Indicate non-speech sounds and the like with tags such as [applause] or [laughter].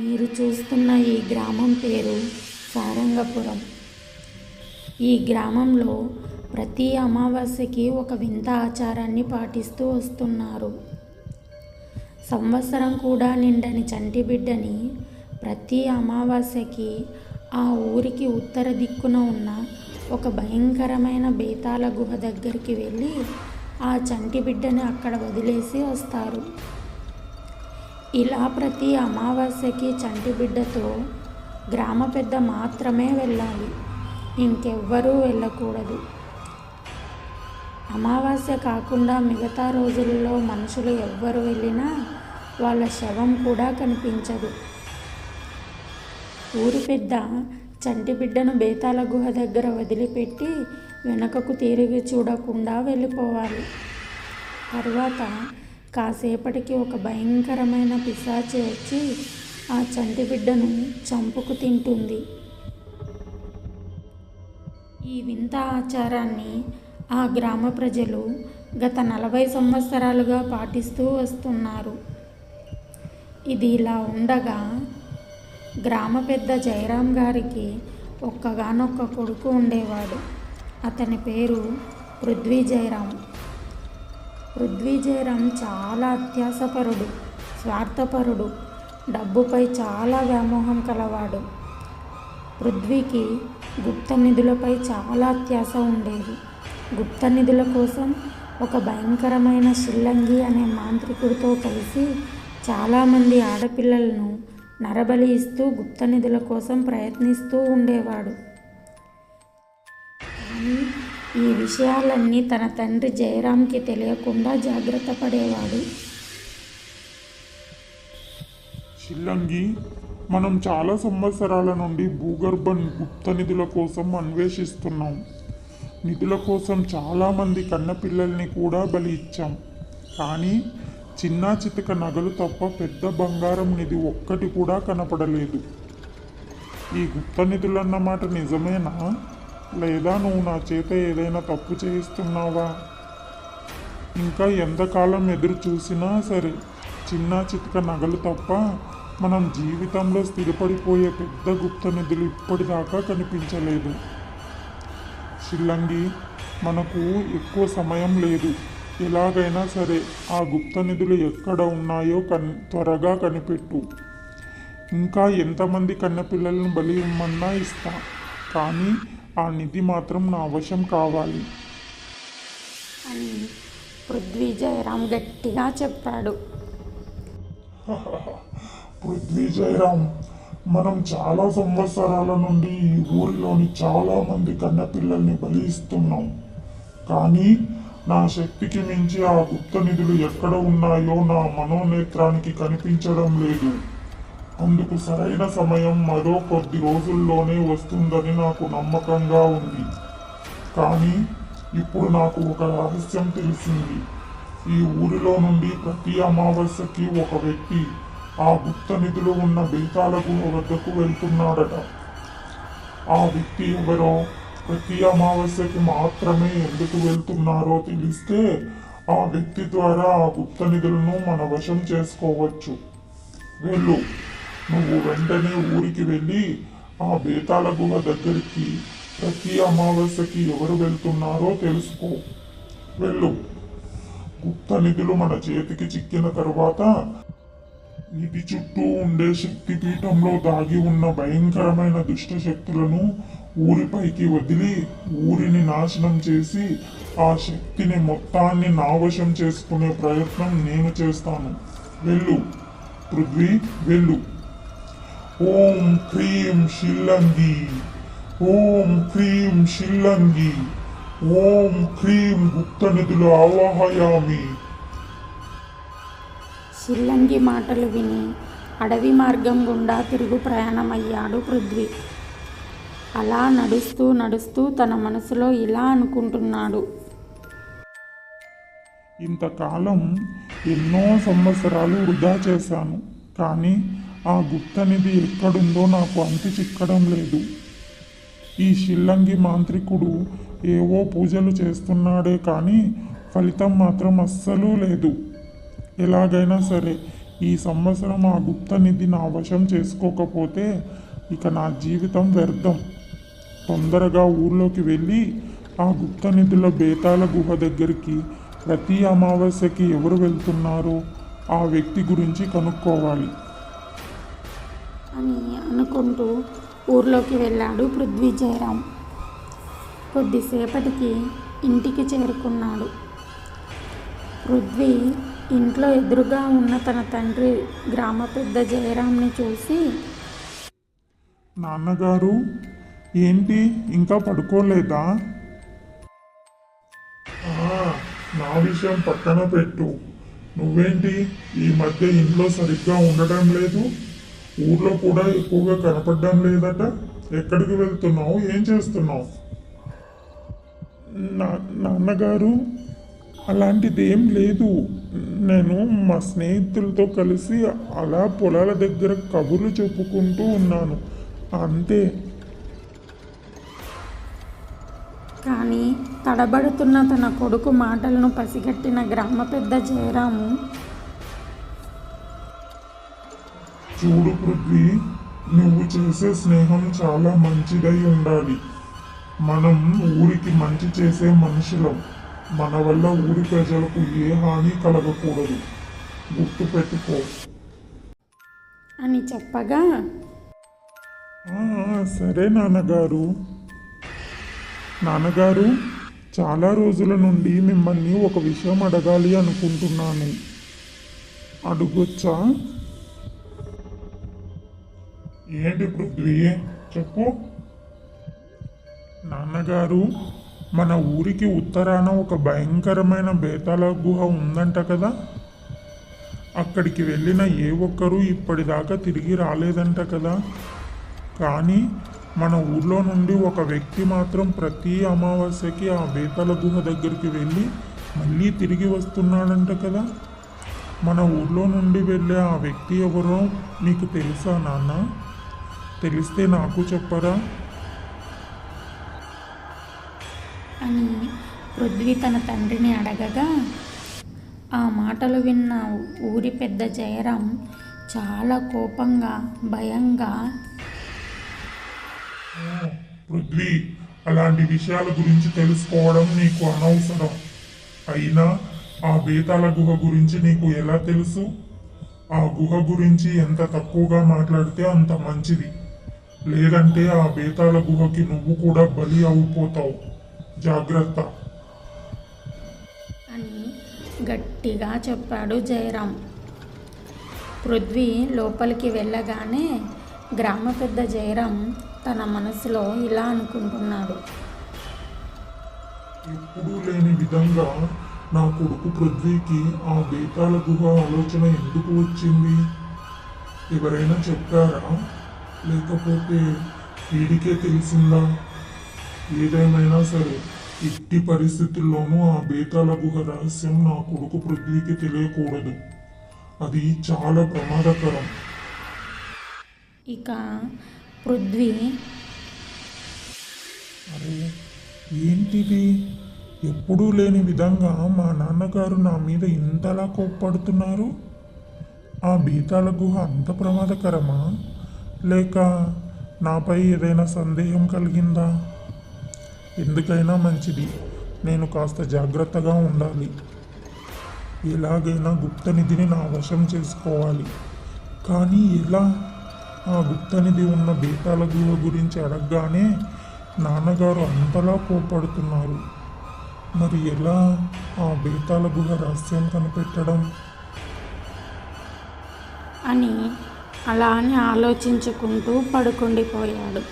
మీరు చూస్తున్న ఈ గ్రామం పేరు సారంగపురం. ఈ గ్రామంలో ప్రతి అమావాస్యకి ఒక వింత ఆచారాన్ని పాటిస్తూ వస్తున్నారు. సంవత్సరం కూడా నిండని చంటి బిడ్డని ప్రతి అమావాస్యకి ఆ ఊరికి ఉత్తర దిక్కున ఉన్న ఒక భయంకరమైన బేతాల గుహ దగ్గరికి వెళ్ళి ఆ చంటి బిడ్డని అక్కడ వదిలేసి వస్తారు. ఇలా ప్రతి అమావాస్యకి చంటి బిడ్డతో గ్రామ పెద్ద మాత్రమే వెళ్ళాలి. ఇంకెవ్వరూ వెళ్ళకూడదు. అమావాస్య కాకుండా మిగతా రోజులలో మనుషులు ఎవ్వరు వెళ్ళినా వాళ్ళ శవం కూడా కనిపించదు. ఊరి పెద్ద చంటి బిడ్డను గుహ దగ్గర వదిలిపెట్టి వెనకకు తిరిగి చూడకుండా వెళ్ళిపోవాలి. తర్వాత కాసేపటికి ఒక భయంకరమైన పిశాచి వచ్చి ఆ చంటి బిడ్డను చంపుకు తింటుంది. ఈ వింత ఆచారాన్ని ఆ గ్రామ ప్రజలు గత నలభై సంవత్సరాలుగా పాటిస్తూ వస్తున్నారు. ఇది ఇలా ఉండగా గ్రామ పెద్ద జయరాం గారికి ఒక్కగానొక్క కొడుకు ఉండేవాడు. అతని పేరు పృథ్వీ జయరాం. పృథ్వీ చాలా అత్యాసపరుడు స్వార్థపరుడు డబ్బుపై చాలా వ్యామోహం కలవాడు. పృథ్వీకి గుప్త నిధులపై చాలా అత్యాస ఉండేది. గుప్త నిధుల కోసం ఒక భయంకరమైన షిల్లంగి అనే మాంత్రికుడితో కలిసి చాలామంది ఆడపిల్లలను నరబలి ఇస్తూ గుప్త నిధుల కోసం ప్రయత్నిస్తూ ఉండేవాడు. కానీ ఈ విషయాలన్నీ తన తండ్రి జయరాంకి తెలియకుండా జాగ్రత్త పడేవాడు. షిల్లంగి మనం చాలా సంవత్సరాల నుండి భూగర్భ గుప్త నిధుల కోసం అన్వేషిస్తున్నాం. నిధుల కోసం చాలామంది కన్నపిల్లల్ని కూడా బలి ఇచ్చాం. కానీ చిన్న చితక నగలు తప్ప పెద్ద బంగారం నిధి ఒక్కటి కూడా కనపడలేదు. ఈ గుప్త నిధులన్నమాట నిజమేనా? లేదా నువ్వు నా చేత ఏదైనా తప్పు చేయిస్తున్నావా? ఇంకా ఎంతకాలం ఎదురు చూసినా సరే చిన్న చితక నగలు తప్ప మనం జీవితంలో స్థిరపడిపోయే పెద్ద గుప్త నిధులు ఇప్పటిదాకా కనిపించలేదు. షిల్లంగి మనకు ఎక్కువ సమయం లేదు. ఎలాగైనా సరే ఆ గుప్త నిధులు ఎక్కడ ఉన్నాయో కన్ త్వరగా కనిపెట్టు. ఇంకా ఎంతమంది కన్నపిల్లలను బలి ఇమ్మన్నా ఇస్తా. కానీ ఆ నిధి మాత్రం నా వశం కావాలి. అని పృథ్వీ జయరాం గట్టిగా చెప్పాడు. [laughs] పృథ్వీ జయరాం మనం చాలా సంవత్సరాల నుండి ఈ ఊరిలోని చాలా మంది కన్నపిల్లల్ని బలి ఇస్తున్నాం కానీ నా శక్తికి మించి ఆ గుప్త నిధులు ఎక్కడ ఉన్నాయో నా మనోనేత్రానికి కనిపించడం లేదు. అందుకు సరైన సమయం మరో కొద్ది రోజుల్లోనే వస్తుందని నాకు నమ్మకంగా ఉంది. కానీ ఇప్పుడు నాకు ఒక రహస్యం తెలిసింది. ఈ ఊరిలో నుండి ప్రతి అమావాస్యకి ఒక వ్యక్తి ఆ గుప్త నిధులు ఉన్న బేతాల గుహ వద్దకు వెళ్తున్నాడట. ఆ వ్యక్తి ఎవరో ప్రతి అమావాస్యకి మాత్రమే ఎందుకు వెళ్తున్నారో తెలిస్తే ఆ వ్యక్తి ద్వారా ఆ గుప్త నిధులను మన వశం చేసుకోవచ్చు. వెళ్ళు. నువ్వు వెంటనే ఊరికి వెళ్ళి ఆ బేతాళ గుహ దగ్గరికి ప్రతి అమావాస్యకి ఎవరు వెళ్తున్నారో తెలుసుకో. వెళ్ళు. గుప్త నిధులు మన చేతికి చిక్కిన తరువాత నిధి చుట్టూ ఉండే శక్తి పీఠంలో దాగి ఉన్న భయంకరమైన దుష్ట శక్తులను ఊరిపైకి వదిలి ఊరిని నాశనం చేసి ఆ శక్తిని మొత్తాన్ని నావశం చేసుకునే ప్రయత్నం నేను చేస్తాను. వెళ్ళు. పృథ్వీ వెళ్ళు. ఓం క్రీం షిల్లంగి ఓం క్రీం షిల్లంగి ఓం క్రీం గుప్త నిధులు ఆవాహయామి. షిల్లంగి మాటలు విని అడవి మార్గం గుండా తిరుగు ప్రయాణమయ్యాడు పృథ్వీ. అలా నడుస్తూ నడుస్తూ తన మనసులో ఇలా అనుకుంటున్నాడు. ఇంతకాలం ఎన్నో సంవత్సరాలు వృధా చేశాను. కానీ ఆ గుప్తనిధి ఎక్కడుందో నాకు అంతి చిక్కడం లేదు. ఈ షిల్లంగి మాంత్రికుడు ఏవో పూజలు చేస్తున్నాడే కానీ ఫలితం మాత్రం అస్సలు లేదు. ఎలాగైనా సరే ఈ సంవత్సరం ఆ గుప్త నిధి నా వశం చేసుకోకపోతే ఇక నా జీవితం వ్యర్థం. తొందరగా ఊర్లోకి వెళ్ళి ఆ గుప్త నిధుల బేతాల గుహ దగ్గరికి ప్రతి అమావాస్యకి ఎవరు వెళ్తున్నారో ఆ వ్యక్తి గురించి కనుక్కోవాలి. అని అనుకుంటూ ఊర్లోకి వెళ్ళాడు పృథ్వీ జయరాం కొద్దిసేపటికి ఇంటికి చేరుకున్నాడు. పృథ్వీ ఇంట్లో ఎదురుగా ఉన్న తన తండ్రి గ్రామ పెద్ద జయరాంని చూసి నాన్నగారు ఏంటి ఇంకా పడుకోలేదా? నా విషయం పక్కన పెట్టు. నువ్వేంటి ఈ మధ్య ఇంట్లో సరిగ్గా ఉండటం లేదు? ఊర్లో కూడా ఎక్కువగా కనపడడం లేదట. ఎక్కడికి వెళ్తున్నావు? ఏం చేస్తున్నావు? నా నాన్నగారు అలాంటిది ఏం లేదు. నేను మా స్నేహితులతో కలిసి అలా పొలాల దగ్గర కబుర్లు చెప్పుకుంటూ ఉన్నాను. అంతే. కానీ తడబడుతున్న తన కొడుకు మాటలను పసిగట్టిన గ్రామ పెద్ద జయరాము చూడు పృథ్వీ నువ్వు చేసే స్నేహం చాలా మంచిదై ఉండాలి. మనం ఊరికి మంచి చేసే మనుషులం. మన వల్ల ఊరి ప్రజలకు ఏ హాని కలగకూడదు. గుర్తు పెట్టుకో. అని చెప్పగా "ఆ, సరే నాన్నగారు. నాన్నగారు చాలా రోజుల నుండి మిమ్మల్ని ఒక విషయం అడగాలి అనుకుంటున్నాను. అడుగొచ్చా? ఏంటి పృథ్వీ చెప్పు. నాన్నగారు మన ఊరికి ఉత్తరాన ఒక భయంకరమైన బేతాళ గుహ ఉందంట కదా? అక్కడికి వెళ్ళిన ఏ ఒక్కరూ ఇప్పటిదాకా తిరిగి రాలేదంట కదా? కానీ మన ఊర్లో నుండి ఒక వ్యక్తి మాత్రం ప్రతి అమావాస్యకి ఆ బేతాల గుహ దగ్గరికి వెళ్ళి మళ్ళీ తిరిగి వస్తున్నాడంట కదా? మన ఊర్లో నుండి వెళ్ళే ఆ వ్యక్తి ఎవరో నీకు తెలుసా నాన్న? తెలిస్తే నాకు చెప్పరా? అని పృథ్వీ తన తండ్రిని అడగగా ఆ మాటలు విన్న ఊరి పెద్ద జయరాం చాలా కోపంగా భయంగా పృథ్వీ అలాంటి విషయాల గురించి తెలుసుకోవడం నీకు అనవసరం. అయినా ఆ బేతాళ గుహ గురించి నీకు ఎలా తెలుసు? ఆ గుహ గురించి ఎంత తక్కువగా మాట్లాడితే అంత మంచిది. లేదంటే ఆ బేతాళ గుహకి నువ్వు కూడా బలి అయిపోతావు జాగ్రత్త. అని గట్టిగా చెప్పాడు జయరాం. పృథ్వీ లోపలికి వెళ్ళగానే గ్రామ పెద్ద జయరాం తన మనసులో ఇలా అనుకుంటున్నాడు. ఎప్పుడూ లేని విధంగా నా కొడుకు పృథ్వీకి ఆ బేతాళ గుహ ఆలోచన ఎందుకు వచ్చింది? ఎవరైనా చెప్పారా? లేకపోతే వీడికే తెలిసిందా? ఏదేమైనా సరే ఎట్టి పరిస్థితుల్లోనూ ఆ బేతాళ గుహ రహస్యం నా కొడుకు పృథ్వీకి తెలియకూడదు. అది చాలా ప్రమాదకరం. ఇక పృథ్వీ. అరే ఏంటిది? ఎప్పుడూ లేని విధంగా మా నాన్నగారు నా మీద ఇంతలా కోప్పడుతున్నారు? ఆ బీతాల గుహ అంత ప్రమాదకరమా? లేక నాపై ఏదైనా సందేహం కలిగిందా? ఎందుకైనా మంచిది. నేను కాస్త జాగ్రత్తగా ఉండాలి. ఎలాగైనా గుప్త నిధిని నా వశం చేసుకోవాలి. కానీ ఎలా? ఆ గుప్త నిధి ఉన్న బీటాల గుహ గురించి అడగగానే నాన్నగారు అంతలా కోపడుతున్నారు మరి ఎలా ఆ బీతాల గుహ రహస్యం కనిపెట్టడం? అని అలా అని ఆలోచించుకుంటూ పడుకుండిపోయాడు.